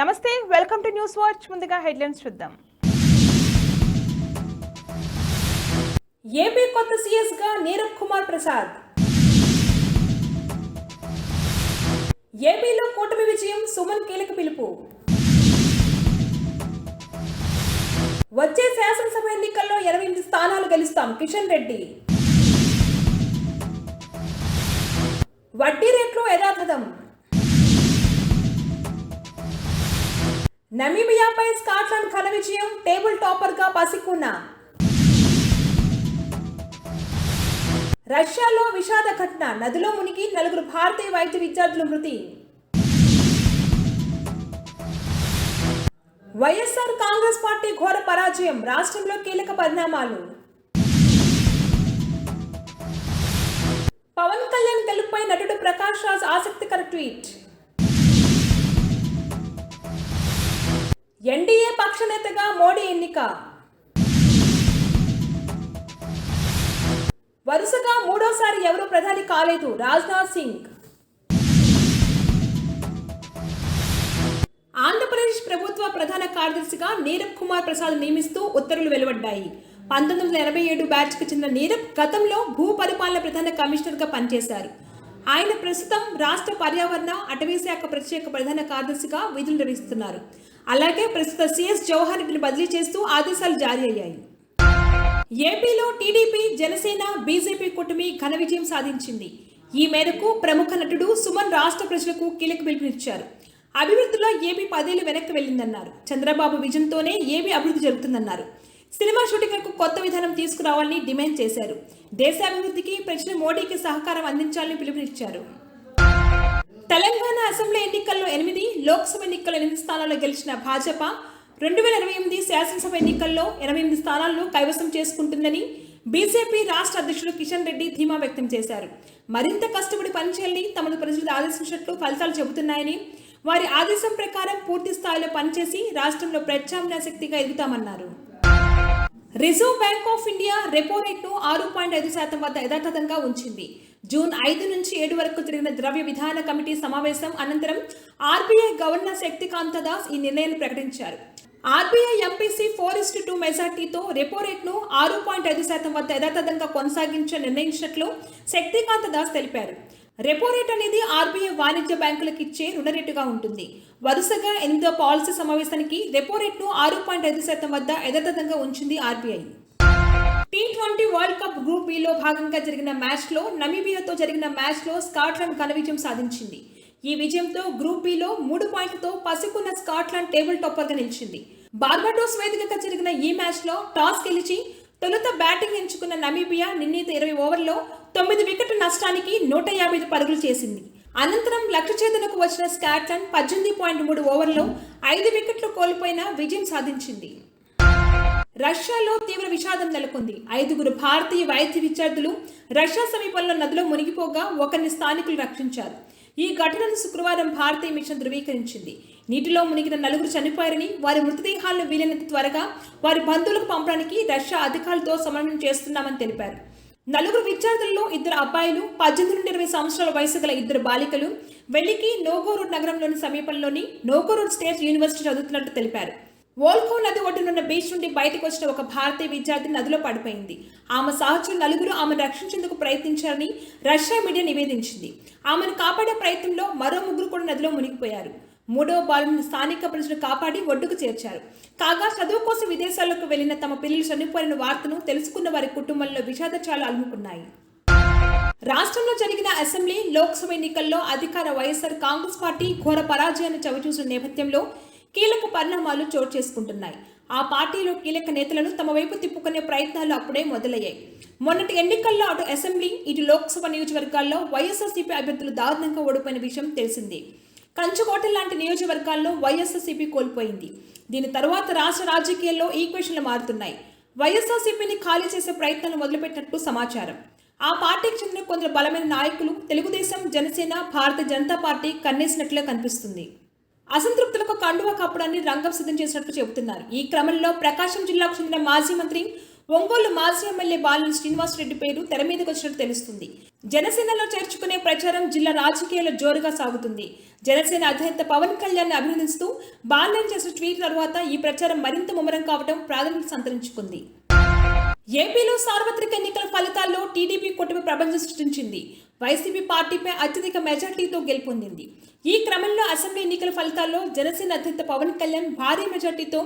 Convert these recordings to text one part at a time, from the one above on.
నమస్తే welcome to news watch ముందుగా headlines చూద్దాం. ఏపీ కొత్త గా నీరబ్ కుమార్ ప్రసాద్. ఏపీలో కూటమి విజయం సుమన్ కీలక పిలుపు. వచ్చే శాసనసభ ఎన్నికల్లో ఇరవై ఎనిమిది స్థానాలు గెలుస్తాం కిషన్ రెడ్డి. వడ్డీ రేట్లు యథాతథం. నమీబియాపై స్కాట్లాండ్ ఘన విజయం టేబుల్ టాపర్గా పసికున్న. రష్యాలో విషాద ఘటన. నదిలో మునిగి నలుగురు భారతీయ వైద్య విద్యార్థులు మృతి. వైఎస్ఆర్ కాంగ్రెస్ పార్టీ ఘోర పరాజయం. రాష్ట్రంలో కీలక పరిణామాలు. పవన్ కళ్యాణ్ గెలుపుపై నటుడు ప్రకాష్ రాజ్ ఆసక్తికర ట్వీట్. ఎన్డీఏ పక్షనేతగా మోడీ ఎన్నిక. వరుసగా మూడోసారి ఎవరు ప్రధాని కాలేదు? రాజ్నాథ్ సింగ్. ఆంధ్రప్రదేశ్ ప్రభుత్వ ప్రధాన కార్యదర్శిగా నీరబ్ కుమార్ ప్రసాద్ నియమిస్తూ ఉత్తర్వులు వెలువడ్డాయి. పంతొమ్మిది వందల ఎనభై ఏడు బ్యాచ్కి చెందిన నీరబ్ గతంలో భూ పరిపాలన ప్రధాన కమిషనర్గా పనిచేశారు. ఆయన ప్రస్తుతం రాష్ట్ర పర్యావరణ అటవీ శాఖ ప్రత్యేక ప్రధాన కార్యదర్శిగా విధులు నిర్వహిస్తున్నారు. అలాగే ప్రస్తుత సిఎస్ జవహర్ రెడ్డిని బదిలీ చేస్తూ ఆదేశాలు జారీ అయ్యాయి. ఏపీలో టీడీపీ జనసేన బీజేపీ కూటమి ఘన విజయం సాధించింది. ఈ మేరకు ప్రముఖ నటుడు సుమన్ రాష్ట్ర ప్రజలకు కీలక పిలుపునిచ్చారు. అభివృద్ధిలో ఏపీ పదేళ్ళు వెనక్కి వెళ్ళిందన్నారు. చంద్రబాబు విజయంతోనే ఏపీ అభివృద్ధి జరుగుతుందన్నారు. సినిమా షూటింగ్లకు కొత్త విధానం తీసుకురావాలని డిమాండ్ చేశారు. దేశాభివృద్ధికి ప్రజలు మోడీకి సహకారం అందించాలని పిలుపునిచ్చారు. తెలంగాణ అసెంబ్లీ ఎన్నికల్లో ఎనిమిది లోక్సభ ఎన్నికల్లో ఎనిమిది స్థానాల్లో గెలిచిన భాజపా రెండు వేల ఇరవై ఎనిమిది శాసనసభ ఎన్నికల్లో ఎనభై ఎనిమిది స్థానాలను కైవసం చేసుకుంటుందని బీజేపీ రాష్ట్ర అధ్యక్షుడు కిషన్ రెడ్డి ధీమా వ్యక్తం చేశారు. మరింత కష్టపడి పనిచేయాలని తమను ప్రజలు ఆదేశించినట్లు ఫలితాలు చెబుతున్నాయని వారి ఆదేశం ప్రకారం పూర్తి స్థాయిలో పనిచేసి రాష్ట్రంలో ప్రత్యామ్నాయ శక్తిగా ఎదుగుతామన్నారు. Reserve Bank of India repo రేట్ను ఆరు పాయింట్ ఐదు శాతం వద్ద యథాతథంగా ఉంచింది. జూన్ ఐదు నుంచి ఏడు వరకు జరిగిన ద్రవ్య విధాన కమిటీ సమావేశం అనంతరం ఆర్బీఐ గవర్నర్ శక్తికాంత దాస్ ఈ నిర్ణయాన్ని ప్రకటించారు. RBI MPC four is to మెజార్టీతో రెపో రేట్ను ఆరు పాయింట్ ఐదు శాతం వద్ద యథాతథంగా కొనసాగించ నిర్ణయించినట్లు శక్తికాంత దాస్ తెలిపారు. రెపో రేట్ అనేది ఆర్బీఐ వాణిజ్య బ్యాంకులకు ఇచ్చే రుణ రేటుగా ఉంటుంది. వరుసగా ఎనిమిదో పాలసీ సమావేశానికి రెపో రేట్ను ఆరు పాయింట్ ఐదు శాతం వద్ద యథాతథంగా ఉంచింది RBI. T twenty world cup group below భాగంగా జరిగిన మ్యాచ్లో నమీబియాతో జరిగిన మ్యాచ్లో స్కాట్లాండ్ ఘన విజయం సాధించింది. ఈ విజయంతో గ్రూప్ బిలో మూడు పాయింట్లతో పసికున్న స్కాట్లాండ్ టేబుల్ టాపర్గా నిలిచింది. బార్బడోస్ వేదికగా జరిగిన ఈ మ్యాచ్లో టాస్ గెలిచి తొలుత బ్యాటింగ్ ఎంచుకున్న నమీబియా నిర్ణీత ఇరవై ఓవర్లో తొమ్మిది వికెట్ల నష్టానికి నూట యాభై ఐదు పరుగులు చేసింది. అనంతరం లక్ష్య ఛేదనకు వచ్చిన స్కాట్లాండ్ పద్దెనిమిది పాయింట్ మూడు ఓవర్లో ఐదు వికెట్లు కోల్పోయిన విజయం సాధించింది. రష్యాలో తీవ్ర విషాదం నెలకొంది. ఐదుగురు భారతీయ వైద్య విద్యార్థులు రష్యా సమీపంలో నదిలో మునిగిపోగా ఒకరిని స్థానికులు రక్షించారు. ఈ ఘటనను శుక్రవారం భారతీయ మిషన్ ధృవీకరించింది. నీటిలో మునిగిన నలుగురు చనిపోయారని వారి మృతదేహాలను వీలైనంత త్వరగా వారి బంధువులకు పంపడానికి రష్యా అధికారులతో సమన్వయం చేస్తున్నామని తెలిపారు. నలుగురు విద్యార్థుల్లో ఇద్దరు అబ్బాయిలు పద్దెనిమిది నుండి ఇరవై సంవత్సరాల వయసు గల ఇద్దరు బాలికలు వెల్లికి నోగోరోడ్ నగరంలోని సమీపంలోని నోగోరోడ్ స్టేట్ యూనివర్సిటీ చదువుతున్నట్టు తెలిపారు. వోల్కో నది ఒడ్డునున్న బీచ్ నుండి బయటకు వచ్చిన ఒక భారతీయ విద్యార్థి నదిలో పడిపోయింది. ఆమె సహచరులు నలుగురు ఆమెను రక్షించేందుకు ప్రయత్నించారని రష్యా మీడియా నివేదించింది. ఆమెను కాపాడే ప్రయత్నంలో మరో ముగ్గురు కూడా నదిలో మునిగిపోయారు. మూడవ బాలుని స్థానిక ప్రజలు కాపాడి ఒడ్డుకు చేర్చారు. కాగా చదువు కోసం విదేశాలకు వెళ్ళిన తమ పిల్లలు చనిపోయిన వార్తను తెలుసుకున్న వారి కుటుంబంలో విషాదచాలు అలుముకున్నాయి. రాష్ట్రంలో జరిగిన అసెంబ్లీ లోక్సభ ఎన్నికల్లో అధికార వైఎస్ఆర్ కాంగ్రెస్ పార్టీ ఘోర పరాజయాన్ని చవిచూసిన నేపథ్యంలో కీలక పరిణామాలు చోటు చేసుకుంటున్నాయి. ఆ పార్టీలో కీలక నేతలను తమ వైపు తిప్పుకునే ప్రయత్నాలు అప్పుడే మొదలయ్యాయి. మొన్నటి ఎన్నికల్లో అటు అసెంబ్లీ ఇటు లోక్సభ నియోజకవర్గాల్లో వైఎస్ఆర్సీపీ అభ్యర్థులు దారుణంగా ఓడిపోయిన విషయం తెలిసిందే. కంచుకోట లాంటి నియోజకవర్గాల్లో వైఎస్ఆర్సీపీ కోల్పోయింది. దీని తర్వాత రాష్ట్ర రాజకీయాల్లో ఈక్వేషన్లు మారుతున్నాయి. వైఎస్ఆర్సీపీని ఖాళీ చేసే ప్రయత్నాలు మొదలుపెట్టినట్లు సమాచారం. ఆ పార్టీకి చెందిన కొందరు బలమైన నాయకులు తెలుగుదేశం జనసేన భారతీయ జనతా పార్టీ కన్నేసినట్లే కనిపిస్తుంది. అసంతృప్తులకు కండువ కప్పడాన్ని రంగం సిద్ధం చేసినట్లు చెబుతున్నారు. ఈ క్రమంలో ప్రకాశం జిల్లాకు చెందిన మాజీ మంత్రి ఒంగోలు మాజీ ఎమ్మెల్యే బాలినేని శ్రీనివాసరెడ్డి పేరు తెర మీదకి వచ్చినట్టు తెలుస్తుంది. జనసేనలో చేర్చుకునే ప్రచారం జిల్లా రాజకీయాల్లో జోరుగా సాగుతుంది. జనసేన అధినేత పవన్ కళ్యాణ్ అభినందిస్తూ బాలినేని చేసిన ట్వీట్ తర్వాత ఈ ప్రచారం మరింత ముమ్మరం కావడం ప్రాధాన్యత సంతరించుకుంది. ఏపీలో సార్వత్రిక ఎన్నికల ఫలితాల్లో టీడీపీ కూటమి ప్రపంచం సృష్టించింది. వైసీపీ పార్టీపై అత్యధిక మెజార్టీతో గెలుపొందింది. ఈ క్రమంలో అసెంబ్లీ ఎన్నికల ఫలితాల్లో జనసేన అధ్యక్ష పవన్ కళ్యాణ్ భారీ మెజార్టీతో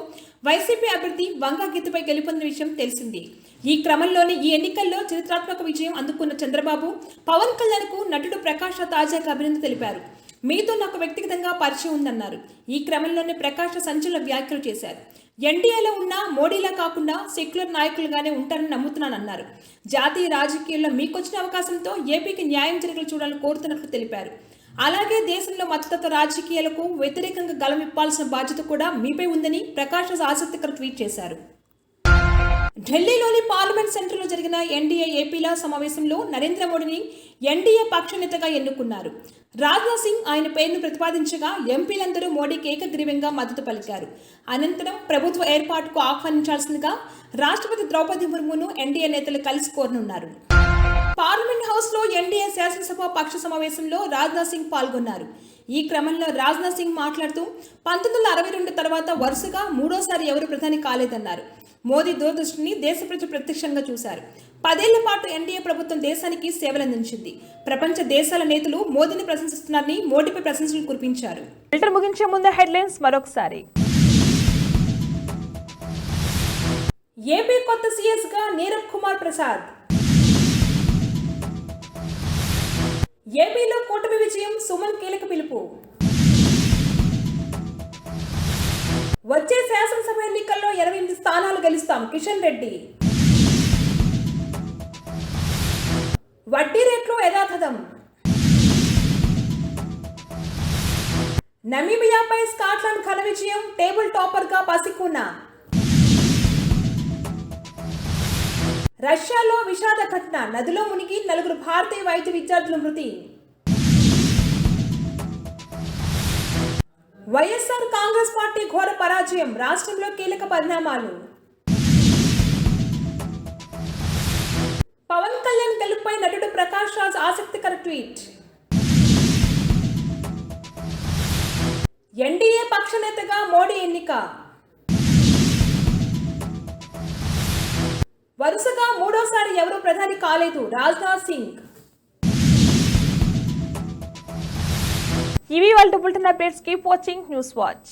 వైసీపీ అభ్యర్థి వంగా గీతపై గెలుపొందిన విషయం తెలిసింది. ఈ క్రమంలోనే ఈ ఎన్నికల్లో చరిత్రాత్మక విజయం అందుకున్న చంద్రబాబు పవన్ కళ్యాణ్కు నటుడు ప్రకాష్ తాజాగా అభినందన తెలిపారు. మీతో నాకు వ్యక్తిగతంగా పరిచయం ఉందన్నారు. ఈ క్రమంలోనే ప్రకాష్ సంచలన వ్యాఖ్యలు చేశారు. ఎన్డీఏలో ఉన్న మోడీలా కాకుండా సెక్యులర్ నాయకులుగానే ఉంటారని నమ్ముతున్నానన్నారు. జాతీయ రాజకీయాల్లో మీకొచ్చిన అవకాశంతో ఏపీకి న్యాయం జరిగేలా చూడాలని కోరుతున్నట్లు తెలిపారు. అలాగే దేశంలో మతతత్వ రాజకీయాలకు వ్యతిరేకంగా గలమిప్పాల్సిన బాధ్యత కూడా మీపై ఉందని ప్రకాష్ ఆసక్తికర ట్వీట్ చేశారు. ఢిల్లీలోని పార్లమెంట్ సెంటర్లో జరిగిన ఎన్డీఏ ఏపీల సమావేశంలో నరేంద్ర మోడీని ఎన్డీఏ పక్ష నేతగా ఎన్నుకున్నారు. రాజ్నాథ్ సింగ్ ఆయన పేరును ప్రతిపాదించగా ఎంపీలందరూ మోడీకి ఏకగ్రీవంగా మద్దతు పలికారు. అనంతరం ప్రభుత్వ ఏర్పాటుకు ఆహ్వానించాల్సిందిగా రాష్ట్రపతి ద్రౌపది ముర్మును ఎన్డీఏ నేతలు కలిసి కోరనున్నారు. పార్లమెంట్ హౌస్లో ఎన్డీఏ శాసనసభ పక్ష సమావేశంలో రాజ్నాథ్ సింగ్ పాల్గొన్నారు. ఈ క్రమంలో రాజ్నాథ్ సింగ్ మాట్లాడుతూ పంతొమ్మిది వందల అరవై రెండు తర్వాత వరుసగా మూడోసారి ఎవరు ప్రధాని కాలేదన్నారు. మోదీ దూరదృష్టిని దేశ ప్రజలు ప్రత్యక్షంగా చూశారు. పదేళ్ళ పాటు ఎన్డీఏ ప్రభుత్వం దేశానికి సేవలందించింది. ప్రపంచ దేశాల నేతలు మోదీని ప్రశంసిస్తున్నారని మోడీపై ప్రశంసలు కురిపించారు. ఫిల్టర్ ముగించే ముందు హెడ్లైన్స్ మరొకసారి. ఏపీ కొత్త సీఎస్గా నీరబ్ కుమార్ ప్రసాద్. ఏపీలో కూటమి విజయం సుమన్ కీలక పిలుపు. వచ్చే శాసనసభ ఎన్నికల్లో ఇరవై ఎనిమిది స్థానాలు గెలుస్తాం కిషన్ రెడ్డి. వడ్డీ రేట్లు యథాతథం. నమీబియాపై స్కాట్లాండ్ ఘన విజయం టేబుల్ టాపర్గా పసికున్న రష్యాలో విషాద ఘటన నదిలో మునిగి నలుగురు భారతీయ వైద్య విద్యార్థుల మృతి. వైఎస్ఆర్ కాంగ్రెస్ పార్టీ ఘోర పరాజయం. రాష్ట్రంలో కీలక పరిణామాలు. పవన్ కళ్యాణ్ గెలుపుపై నటుడు ప్రకాష్ రాజ్ ఆసక్తికర ట్వీట్. ఎన్డీఏ పక్ష నేతగా మోడీ ఎన్నిక. వరుసగా మూడోసారి ఎవరూ ప్రధాని కాలేదు. రాజ్నాథ్ సింగ్. ఇవి వాళ్ళు bulletin updates keep watching news watch